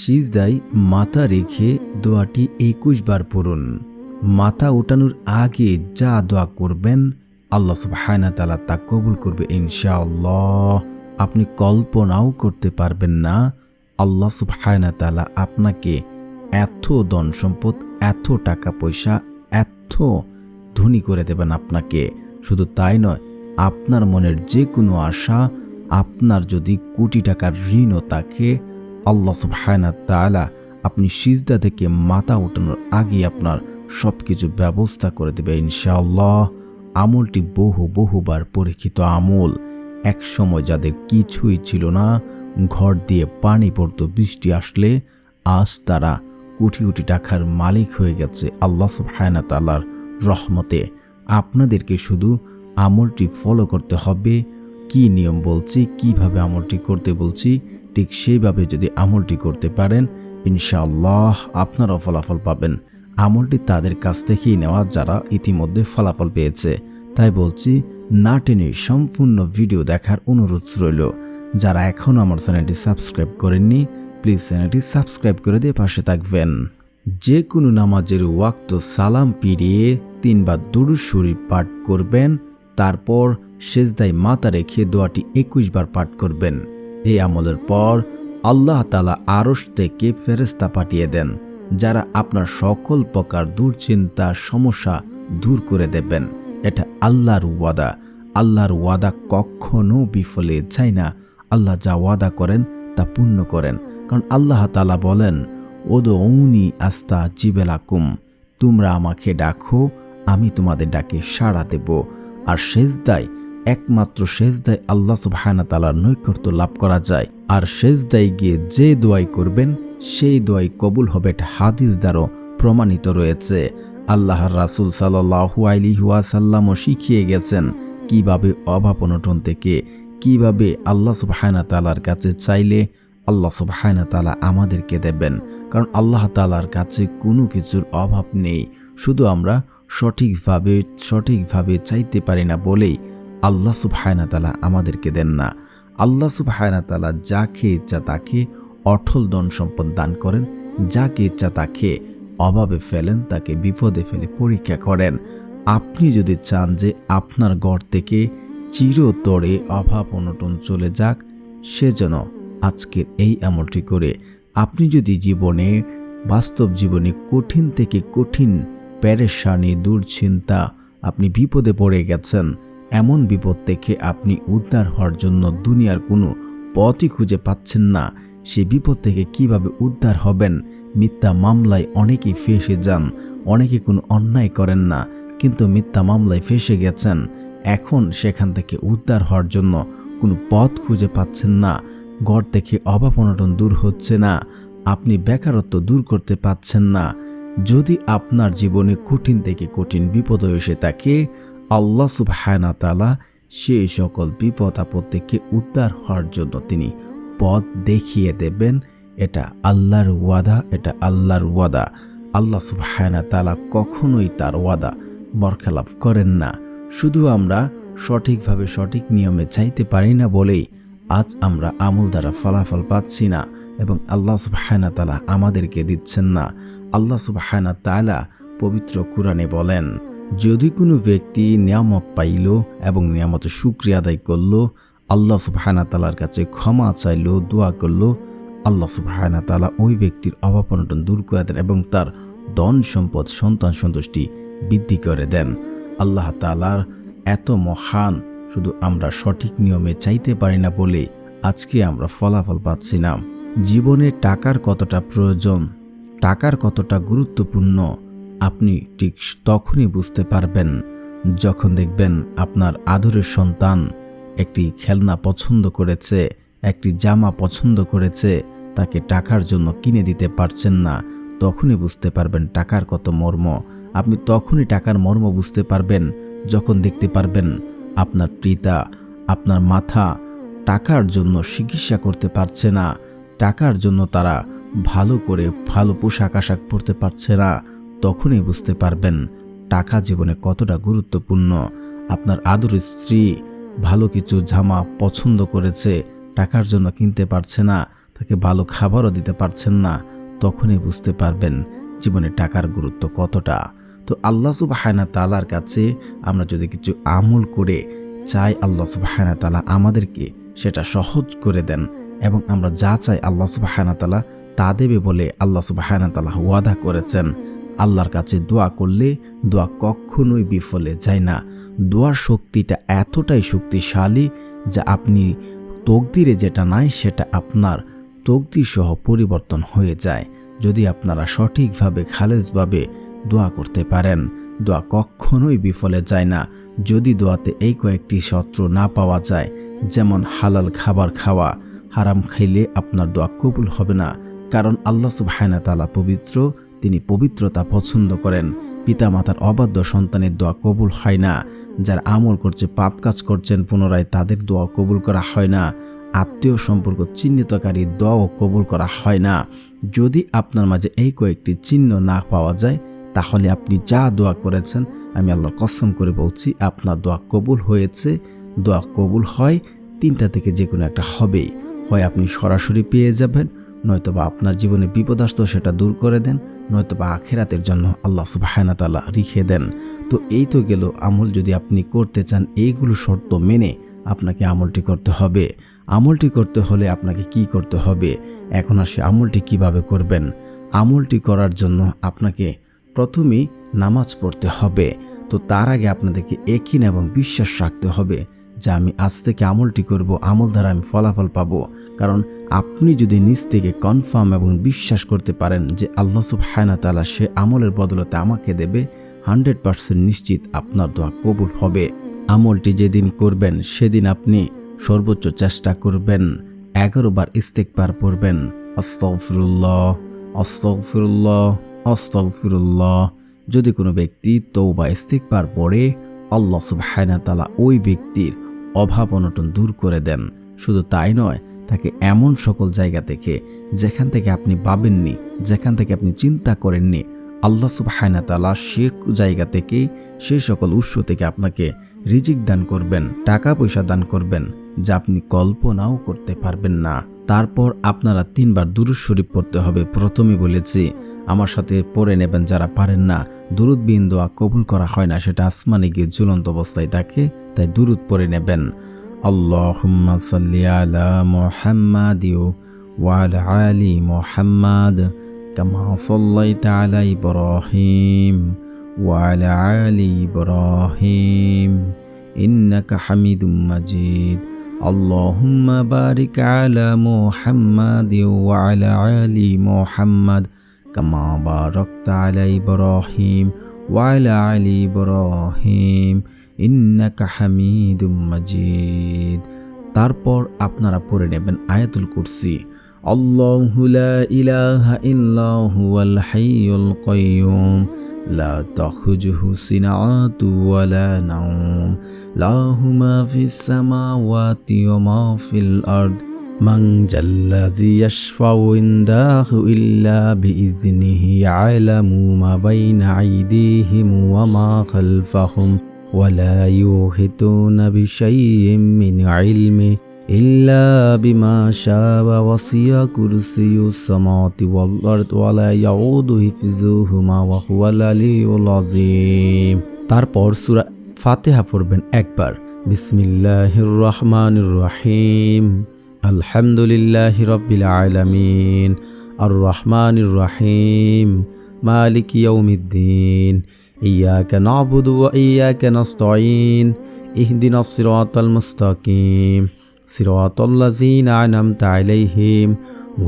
সিজদাই মাথা রেখে দোয়াটি একুশ বার পড়ুন। মাথা ওঠানোর আগে যা দোয়া করবেন, আল্লাহ সুবহানা তালা তা কবুল করবে ইনশাআল্লাহ। আপনি কল্পনাও করতে পারবেন না, আল্লাহ সুবহানা তালা আপনাকে এত ধন সম্পদ, এত টাকা পয়সা, এত ধনী করে দেবেন আপনাকে। শুধু তাই নয়, আপনার মনের যে কোনো আশা, আপনার যদি কোটি টাকার ঋণও থাকে আল্লাহ সুবহানা আপনি সিজদা থেকে মাথা উঠানোর আগে আপনার সব কিছু ব্যবস্থা করে দেবে ইনশাআল্লাহ। আমলটি বহু বহুবার পরীক্ষিত আমল। এক সময় যাদের কিছুই ছিল না, ঘর দিয়ে পানি পড়তো, বৃষ্টি আসলে আজ তারা কোটি কোটি টাকার মালিক হয়ে গেছে আল্লাহ সুবহানা তাআলার রহমতে। আপনাদেরকে শুধু আমলটি ফলো করতে হবে। কি নিয়ম বলছি, কীভাবে আমলটি করতে বলছি ঠিক সেইভাবে যদি আমলটি করতে পারেন, ইনশাআল্লাহ আপনারাও ফলাফল পাবেন। আমলটি তাদের কাছ থেকেই নেওয়া যারা ইতিমধ্যে ফলাফল পেয়েছে। তাই বলছি, না টেনে সম্পূর্ণ ভিডিও দেখার অনুরোধ রইল। যারা এখনও আমার চ্যানেলটি সাবস্ক্রাইব করেননি, প্লিজ চ্যানেলটি সাবস্ক্রাইব করে দিয়ে পাশে থাকবেন। যে কোনো নামাজের ওয়াক্ত সালাম পিরিয়ে তিনবার দুরু শরীফ পাঠ করবেন, তারপর সেজদায় মাথা রেখে দোয়াটি একুশ বার পাঠ করবেন। এই আমলের পর আল্লাহ তালা আরশ থেকে ফেরেস্তা পাঠিয়ে দেন, যারা আপনার সকল প্রকার দুশ্চিন্তা, সমস্যা দূর করে দেবেন। এটা আল্লাহর ওয়াদা। আল্লাহর ওয়াদা কখনো বিফলে যায় না। আল্লাহ যা ওয়াদা করেন, তা পূর্ণ করেন। কারণ আল্লাহ তালা বলেন ওদো অৌনি আস্তা জিবেলাকুম তোমরা আমাকে ডাকো, আমি তোমাদের ডাকে সাড়া দেব। আর শেষদায় একমাত্র শেষদায় আল্লাহ সুবহানা তালার নৈকট্য লাভ করা যায়। আর শেষদায় গিয়ে যে দোয়াই করবেন, সেই দোয়াই কবুল হবে হাদিস দ্বারাও প্রমাণিত রয়েছে। আল্লাহর রাসুল সাল্লাহু আলি ওয়াসাল্লামও শিখিয়ে গেছেন কীভাবে অভাব অনটন থেকে কীভাবে আল্লাহ সুবহানা তালার কাছে চাইলে আল্লাহ সুবহানা তালা আমাদেরকে দেবেন। কারণ আল্লাহ তালার কাছে কোনো কিছুর অভাব নেই। শুধু আমরা সঠিকভাবে সঠিকভাবে চাইতে পারি না বলেই আল্লাহ সুবহানা তালা আমাদেরকে দেন না। আল্লাহ সুবহানা তালা যাকে ইচ্ছা তাকে অঠল ধন সম্পদ দান করেন, যাকে ইচ্ছা তাকে অভাবে ফেলেন, তাকে বিপদে ফেলে পরীক্ষা করেন। আপনি যদি চান যে আপনার ঘর থেকে চিরতরে অভাব অনটন চলে যাক সেজন্য আজকের এই আমলটি করে। আপনি যদি জীবনে, বাস্তব জীবনে কঠিন থেকে কঠিন প্যারেশানি দুশ্চিন্তা আপনি বিপদে পড়ে গেছেন এমন বিপদ থেকে আপনি উদ্ধার হওয়ার জন্য দুনিয়ার কোনো পথই খুঁজে পাচ্ছেন না। সেই বিপদ থেকে কীভাবে উদ্ধার হবেন? মিথ্যা মামলায় অনেকেই ফেসে যান, অনেকে কোনো অন্যায় করেন না, কিন্তু মিথ্যা মামলায় ফেসে গেছেন। এখন সেখান থেকে উদ্ধার হওয়ার জন্য কোনো পথ খুঁজে পাচ্ছেন না। ঘর থেকে অভাব অনটন দূর হচ্ছে না, আপনি বেকারত্ব দূর করতে পাচ্ছেন না। যদি আপনার জীবনে কঠিন থেকে কঠিন বিপদ এসে থাকে আল্লাহ সুবহানা তালা সেই সকল বিপদ আপদ থেকে উদ্ধার হওয়ার জন্য তিনি পথ দেখিয়ে দেবেন। এটা আল্লাহর ওয়াদা, এটা আল্লাহর ওয়াদা। আল্লাহ সুবহানা তালা কখনোই তার ওয়াদা বরখেলাফ করেন না। শুধু আমরা সঠিকভাবে সঠিক নিয়মে চাইতে পারি না বলেই আজ আমরা আমল দ্বারা ফলাফল পাচ্ছি না এবং আল্লাহ সুবহানা তালা আমাদেরকে দিচ্ছেন না। আল্লাহ সুবহানা তালা পবিত্র কুরআনে বলেন যদি কোনো ব্যক্তি নিয়ামত পাইল এবং নিয়ামতের সুক্রিয়া আদায় করল, আল্লাহ সুবহানা তালার কাছে ক্ষমা চাইল, দোয়া করল, আল্লাহ সুবহানা তালা ওই ব্যক্তির অভাব অনটন দূর করে দেন এবং তার ধন সম্পদ, সন্তান সন্তুষ্টি বৃদ্ধি করে দেন। আল্লাহ তালার এত মহান, শুধু আমরা সঠিক নিয়মে চাইতে পারি না বলে আজকে আমরা ফলাফল পাচ্ছি না। জীবনে টাকার কতটা প্রয়োজন, টাকার কতটা গুরুত্বপূর্ণ আপনি ঠিক তখনই বুঝতে পারবেন যখন দেখবেন আপনার আদরের সন্তান একটি খেলনা পছন্দ করেছে, একটি জামা পছন্দ করেছে, তাকে টাকার জন্য কিনে দিতে পারছেন না, তখনই বুঝতে পারবেন টাকার কত মর্ম। আপনি তখনই টাকার মর্ম বুঝতে পারবেন যখন দেখতে পারবেন আপনার পিতা, আপনার মাথা টাকার জন্য চিকিৎসা করতে পারছে না, টাকার জন্য তারা ভালো করে ভালো পোশাক আশাক পরতে পারছে না। তখনই বুঝতে পারবেন টাকা জীবনে কতটা গুরুত্বপূর্ণ। আপনার আদর স্ত্রী ভালো কিছু জামা পছন্দ করেছে, টাকার জন্য কিনতে পারছে না, তাকে ভালো খাবারও দিতে পারছেন না, তখনই বুঝতে পারবেন জীবনে টাকার গুরুত্ব কতটা। তো আল্লাহ সুবাহানা তালার কাছে আমরা যদি কিছু আমল করে চাই, আল্লাহ সুবাহানা তালা আমাদেরকে সেটা সহজ করে দেন এবং আমরা যা চাই আল্লাহ সুবাহানা তালা তা দেবে বলে আল্লাহ সুবাহানা তালা ওয়াদা করেছেন। আল্লাহর কাছে দোয়া করলে দোয়া কখনোই বিফলে যায় না। দোয়ার শক্তিটা এতটাই শক্তিশালী যা আপনি তকদিরে যেটা নাই সেটা আপনার তকদির সহ পরিবর্তন হয়ে যায়। যদি আপনারা সঠিকভাবে, খালেজভাবে দোয়া করতে পারেন, দোয়া কখনোই বিফলে যায় না। যদি দোয়াতে এই কয়েকটি শত্রু না পাওয়া যায়, যেমন হালাল খাবার খাওয়া, হারাম খাইলে আপনার দোয়া কবুল হবে না। কারণ আল্লাহ সুবহানা তালা পবিত্র তিনি পবিত্রতা পছন্দ করেন। পিতামাতার অবাধ্য সন্তানের দোয়া কবুল হয় না। যারা আমল করছে, পাপ কাজ করছেন, পুনরায় তাদের দোয়া কবুল করা হয় না। আত্মীয় সম্পর্ক চিহ্নিতকারী দোয়াও কবুল করা হয় না। যদি আপনার মাঝে এই কয়েকটি চিহ্ন না পাওয়া যায়, তাহলে আপনি যা দোয়া করেছেন, আমি আল্লাহর কসম করে বলছি, আপনার দোয়া কবুল হয়েছে। দোয়া কবুল হয় তিনটা থেকে যে কোনো একটা হবেই। হয় আপনি সরাসরি পেয়ে যাবেন, নয়তোবা আপনার জীবনে বিপদ সেটা দূর করে দেন। নয়তোবা আখেরাতের জন্য আল্লাহ সুবাহানা তালা রেখে দেন। তো এই তো গেল আমল, যদি আপনি করতে চান এইগুলো শর্ত মেনে আপনাকে আমলটি করতে হবে। আমলটি করতে হলে আপনাকে কি করতে হবে? এখন আসে আমলটি কীভাবে করবেন। আমলটি করার জন্য আপনাকে প্রথমেই নামাজ পড়তে হবে। তো তার আগে আপনাদেরকে একিন এবং বিশ্বাস রাখতে হবে। যে আমি আজ থেকে আমলটি করব, আমল দ্বারা আমি ফলাফল পাবো। কারণ আপনি যদি নিজ থেকে কনফার্ম এবং বিশ্বাস করতে পারেন যে আল্লাহ সুবহানা তালা সে আমলের বদলতে আমাকে দেবে, হান্ড্রেড পার্সেন্ট নিশ্চিত আপনার দোয়া কবুল হবে। আমলটি যেদিন করবেন, সেদিন আপনি সর্বোচ্চ চেষ্টা করবেন, এগারো বার ইস্তেকবার পড়বেন। অস্তফিরুল্লাহ অস্তফিরুল্লাহ অস্তফিরুল্লাহ যদি কোনো ব্যক্তি তৌবা ইস্তেকবার পড়ে, আল্লাহ সুবহানা তালা ওই ব্যক্তির অভাব অনটন দূর করে দেন। শুধু তাই নয়, তাকে এমন সকল জায়গা থেকে যেখান থেকে আপনি পাবেননি, যেখান থেকে আপনি চিন্তা করেননি, আল্লাহ সুবহানা তালা সে জায়গা থেকে সেই সকল উৎস থেকে আপনাকে রিজিক দান করবেন টাকা পয়সা দান করবেন, যা আপনি কল্পনাও করতে পারবেন না। তারপর আপনারা তিনবার দুরুদ শরীফ পড়তে হবে। প্রথমে বলেছি, আমার সাথে পড়ে নেবেন যারা পারেন না। দুরুদ বিন কবুল করা হয় না, সেটা আসমানে গিয়ে ঝুলন্ত অবস্থায় থাকে তাই দুরুদ পড়ে নেবেন আল্লাহুম্মা সাল্লি আলা মুহাম্মাদ ওয়ালা আলি মুহাম্মাদ কামা সাল্লাইতা আলা ইব্রাহিম ওয়ালা আলি ইব্রাহিম ইন্নাকা হামিদুম মাজিদ اللهم بارك على محمد وعلى آل محمد كما باركت على إبراهيم وعلى آل إبراهيم ইন্নাকা হামিদুম মাজিদ। তারপর আপনারা পড়ে নেবেন আয়াতুল কুরসি। আল্লাহু লা ইলাহা ইল্লা হুয়াল হাইয়ুল কাইয়ুম। লা তাখুজুহু সিনাআতু ওয়া লা নাওম। লাহু মা ফিস সামাওয়াতি ওয়া মা ফিল আরদ। মান জাল্লাযী ইয়াশফাউ ইনদাহু ইল্লা বিইজনিহি ইয়ালামু মা বাইনা আইদিহিম ওয়া মা খালফাহুম। ولا يوحدون بشيء من علمه إلا بما شاء وصي كرسي السماوات والأرض ولا يعود حفظهما وهو العلي العظيم তারপর সূরা ফাতিহা পড়বেন একবার বিসমিল্লাহির রহমানির রহিম আলহামদুলিল্লাহি রাব্বিল আলামিন আর রহমানির রহিম মালিক ইয়াউমিদ্দিন إياك نعبد وإياك نستعين اهدنا الصراط المستقيم صراط الذين أنعمت عليهم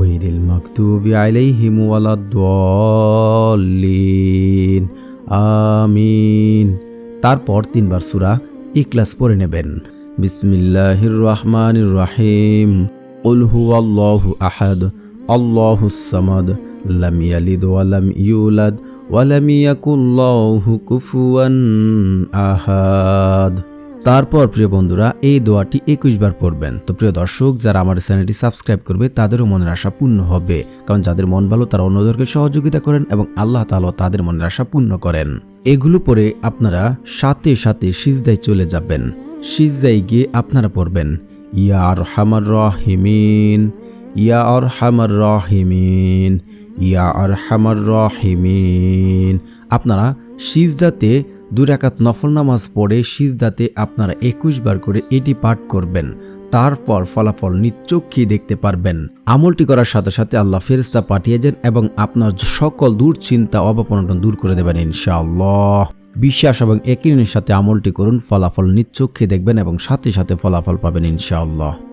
غير المكتوب عليهم ولا الضالين آمين তারপর তিনবার সূরা ইখলাস পড়ে নেবেন বিসমিল্লাহির রহমানির রহিম قل هو الله أحد الله الصمد لم يلد ولم يولد ওয়ালাম ইয়াকুল্লাহু কুফুয়ান আহাদ। তারপর, প্রিয় বন্ধুরা, এই দোয়াটি একুশ বার পড়বেন। তো, প্রিয় দর্শক, যারা আমার চ্যানেলটি সাবস্ক্রাইব করবে, তাদেরও মনের আশা পূর্ণ হবে। কারণ, যাদের মন ভালো, তারা অন্যদেরকে সহযোগিতা করেন এবং আল্লাহ তালা তাদের মনের আশা পূর্ণ করেন। এগুলো পরে আপনারা সাথে সাথে সিজদায় চলে যাবেন। সিজদায় গিয়ে আপনারা পড়বেন, ইয়া আর হামার রহিমিন। ইয়া আর হামার রহিমিন, ইয়া আর হামার রহিমিন। আপনারা সিজদাতে দুই রাকাত নফল নামাজ পড়ে সিজদাতে আপনারা একুশ বার করে এটি পাঠ করবেন। তারপর ফলাফল নিচক্ষি দেখতে পারবেন। আমলটি করার সাথে সাথে আল্লাহ ফেরেস্তা পাঠিয়ে যান এবং আপনার সকল দুশ্চিন্তা অবপনটন দূর করে দেবেন ইনশাআল্লাহ। বিশ্বাস এবং একিনের সাথে আমলটি করুন, ফলাফল নিচক্ষে দেখবেন এবং সাথে সাথে ফলাফল পাবেন ইনশাআল্লাহ।